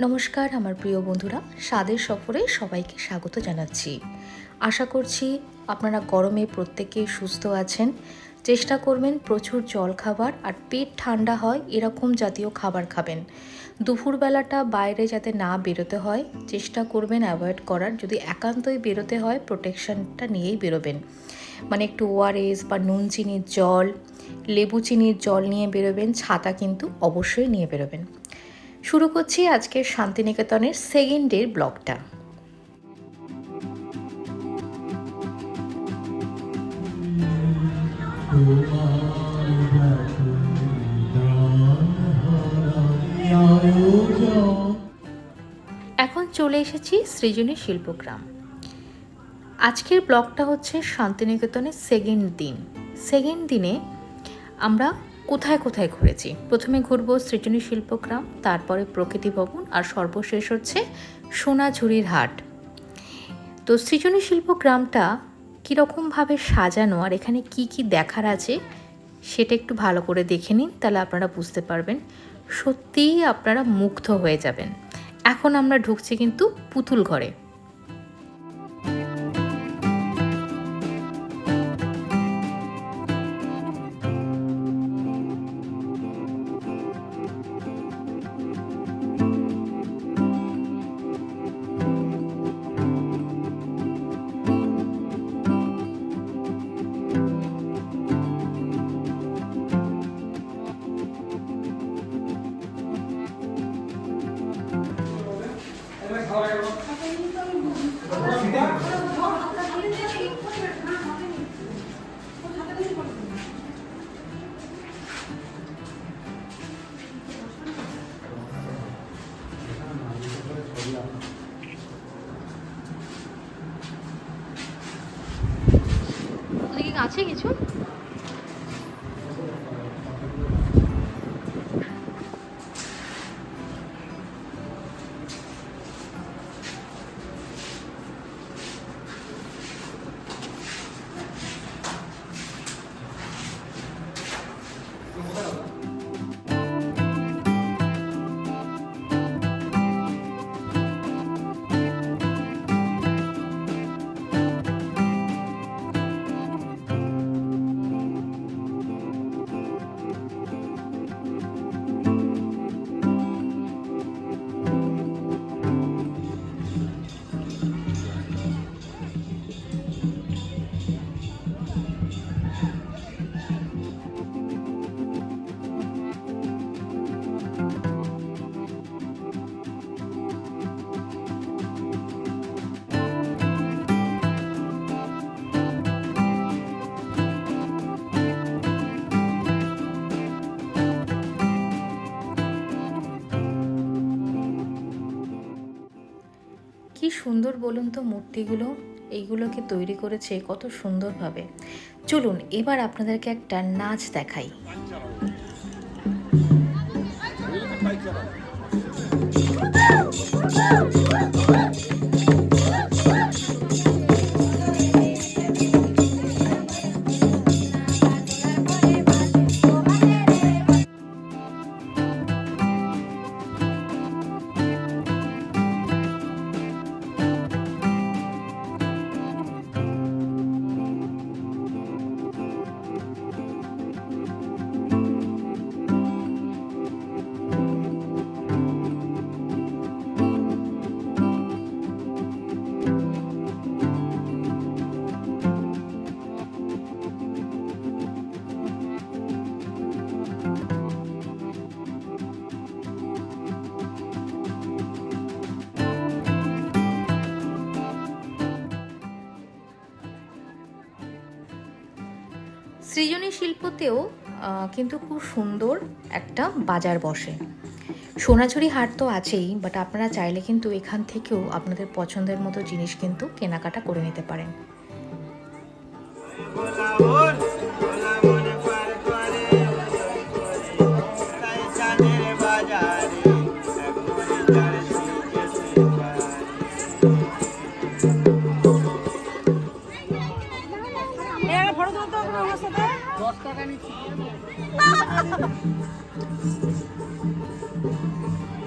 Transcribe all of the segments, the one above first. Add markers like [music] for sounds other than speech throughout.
নমস্কার, আমার প্রিয় বন্ধুরা। স্বাদের সফরে সবাইকে স্বাগত জানাচ্ছি। আশা করছি আপনারা গরমে প্রত্যেকেই সুস্থ আছেন। চেষ্টা করবেন প্রচুর জল খাবার আর পেট ঠান্ডা হয় এরকম জাতীয় খাবার খাবেন। দুপুরবেলাটা বাইরে যাতে না বেরোতে হয়, চেষ্টা করবেন অ্যাভয়েড করার। যদি একান্তই বেরোতে হয়, প্রোটেকশনটা নিয়েই বেরোবেন। মানে একটু ওআরএস বা নুন চিনির জল, লেবু চিনির জল নিয়ে বেরোবেন, ছাতা কিন্তু অবশ্যই নিয়ে বেরোবেন। শুরু করছি আজকের শান্তিনিকেতনের সেকেন্ড ডের ব্লগটা। এখন চলে এসেছি সৃজনী শিল্পগ্রাম। আজকের ব্লগটা হচ্ছে শান্তিনিকেতনের সেকেন্ড দিন। সেকেন্ড দিনে আমরা কোথায় কোথায় ঘুরেছি? প্রথমে ঘুরবো সৃজনী শিল্পগ্রাম, তারপরে প্রকৃতি ভবন, আর সর্বশেষ হচ্ছে সোনাঝুরির হাট। তো সৃজনী শিল্পগ্রামটা কীরকমভাবে সাজানো আর এখানে কি কি দেখার আছে, সেটা একটু ভালো করে দেখে নিন, তাহলে আপনারা বুঝতে পারবেন। সত্যিই আপনারা মুগ্ধ হয়ে যাবেন। এখন আমরা ঢুকছি কিন্তু পুতুল ঘরে। আছে কিছু সুন্দর বলুন তো মূর্তিগুলো, এইগুলোকে তৈরি করেছে কত সুন্দরভাবে। চলুন, এবার আপনাদেরকে একটা নাচ দেখাই। সৃজনী শিল্পতেও কিন্তু খুব সুন্দর একটা বাজার বসে। সোনাঝুরি হাট তো আছেই বাট আপনারা চাইলে কিন্তু এখান থেকেও আপনাদের পছন্দের মতো জিনিস কিন্তু কেনাকাটা করে নিতে পারেন। দশ টাকা নিচ্ছি। [laughs]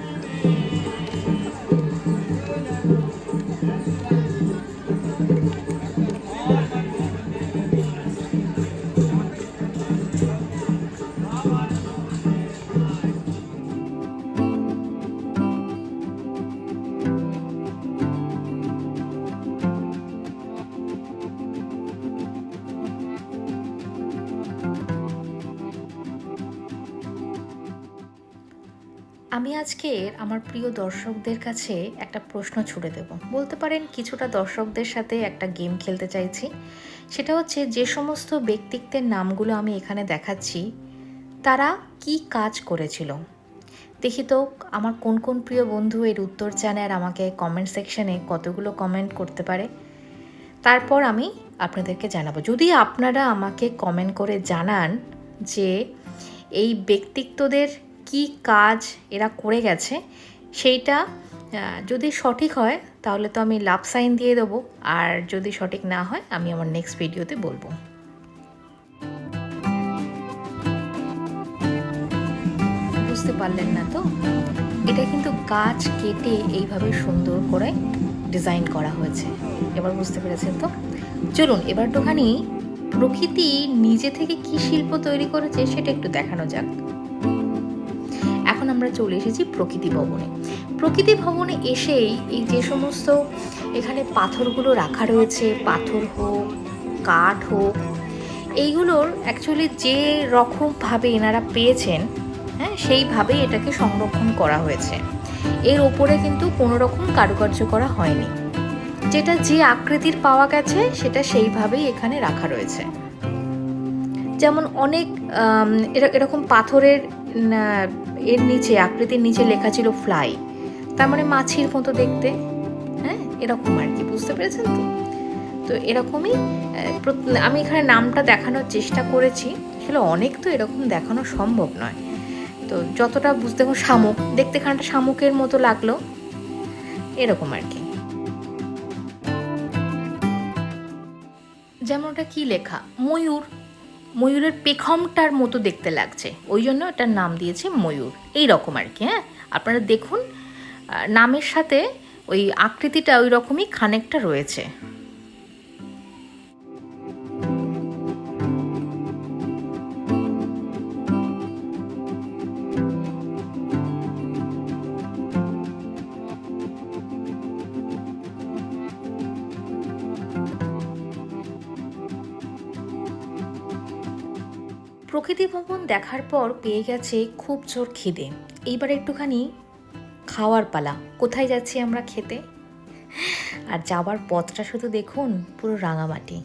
আমি আজকে আমার প্রিয় দর্শকদের কাছে একটা প্রশ্ন ছুড়ে দেব। বলতে পারেন কিছুটা দর্শকদের সাথে একটা গেম খেলতে চাইছি। সেটা হচ্ছে যে সমস্ত ব্যক্তিত্বের নামগুলো আমি এখানে দেখাচ্ছি, তারা কি কাজ করেছিল? দেখি তো আমার কোন কোন প্রিয় বন্ধু এর উত্তর জানে আর আমাকে কমেন্ট সেকশনে কতগুলো কমেন্ট করতে পারে। তারপর আমি আপনাদেরকে জানাব। যদি আপনারা আমাকে কমেন্ট করে জানান যে এই ব্যক্তিত্বদের কি কাজ এরা করে গেছে, সেইটা যদি সঠিক হয়, তাহলে তো আমি লাভ সাইন দিয়ে দেবো, আর যদি সঠিক না হয়, আমি আমার নেক্সট ভিডিওতে বলব। বুঝতে পারলেন না তো? এটা কিন্তু গাছ কেটে এইভাবে সুন্দর করে ডিজাইন করা হয়েছে। এবার বুঝতে পেরেছেন তো? চলুন, এবার একটুখানি প্রকৃতি নিজে থেকে কি শিল্প তৈরি করেছে, সেটা একটু দেখানো যাক। আমরা চলে এসেছি প্রকৃতি ভবনে। প্রকৃতি ভবনে এসেই এই যে সমস্ত এখানে পাথরগুলো রাখা রয়েছে, পাথর হোক, কাঠ হোক, এইগুলোর অ্যাকচুয়ালি যে রকমভাবে এনারা পেয়েছেন হ্যাঁ সেইভাবেই এটাকে সংরক্ষণ করা হয়েছে। এর ওপরে কিন্তু কোনো রকম কারুকার্য করা হয়নি। যেটা যে আকৃতির পাওয়া গেছে, সেটা সেইভাবেই এখানে রাখা রয়েছে। যেমন অনেক এরকম পাথরের এর নিচে, আকৃতির নিচে লেখা ছিল ফ্লাই তার মানে মাছির মতো দেখতে। হ্যাঁ এরকম আর কি, বুঝতে পেরেছেন তো? তো এরকমই আমি এখানে নামটা দেখানোর চেষ্টা করেছি। আসলে অনেক তো এরকম দেখানো সম্ভব নয়। তো যতটা বুঝতে শামুক। দেখতে খানটা শামুকের মতো লাগল। এরকম আর কি। যেমন ওটা কি লেখা? ময়ূর। ময়ূরের পেখমটার মতো দেখতে লাগছে। ওই জন্য এটার নাম দিয়েছে ময়ূর। এই রকম আর কি হ্যাঁ? আপনারা দেখুন নামের সাথে ওই আকৃতিটা ওই রকমই খানিকটা রয়েছে। প্রকৃতি ভবন দেখার পর পেয়ে গেছে খুব জোর খিদে। এইবার একটুখানি খাওয়ার পালা। কোথায় যাচ্ছি আমরা খেতে? আর যাবার পথটা শুধু দেখুন, পুরো রাঙামাটি।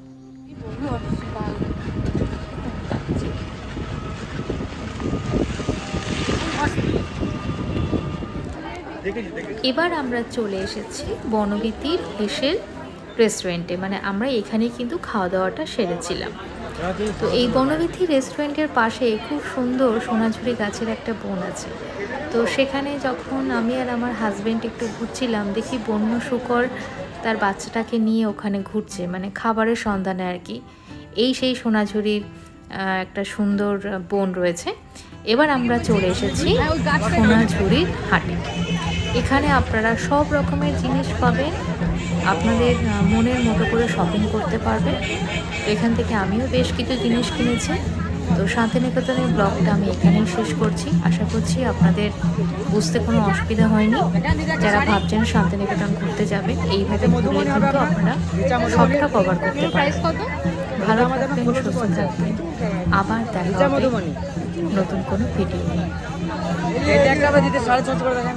এবার আমরা চলে এসেছি বনবীতির হেসেল রেস্টুরেন্টে মানে আমরা এখানে কিন্তু খাওয়া দাওয়াটা সেরেছিলাম। তো এই বনবিথি রেস্টুরেন্টের পাশে খুব সুন্দর সোনাঝুরি গাছের একটা বন আছে। তো সেখানে যখন আমি আর আমার হাজবেন্ড একটু ঘুরছিলাম, দেখি বন্য শুকর তার বাচ্চাটাকে নিয়ে ওখানে ঘুরছে মানে খাবারের সন্ধানে আর কি। এই সেই সোনাঝুরির একটা সুন্দর বন রয়েছে। এবার আমরা চলে এসেছি সোনাঝুরির হাটে। এখানে আপনারা সব রকমের জিনিস পাবেন। আপনাদের মনের মতো করে শপিং করতে পারবেন এখান থেকে আমিও বেশ কিছু জিনিস কিনেছি। তো শান্তিনিকেতনের ব্লগটা আমি এখানেই শেষ করছি। আশা করছি আপনাদের বুঝতে কোনো অসুবিধা হয়নি। যারা ভাবছেন শান্তিনিকেতন ঘুরতে যাবেন, এইভাবে ঘুরলে কিন্তু আপনারা সবটা কভার করতে পারেন ভালো থাকবেন, সুস্থ থাকবেন। আবার দেখা হবে নতুন কোনো ভিডিও নিয়ে। সাড়ে ছশো করে দেখেন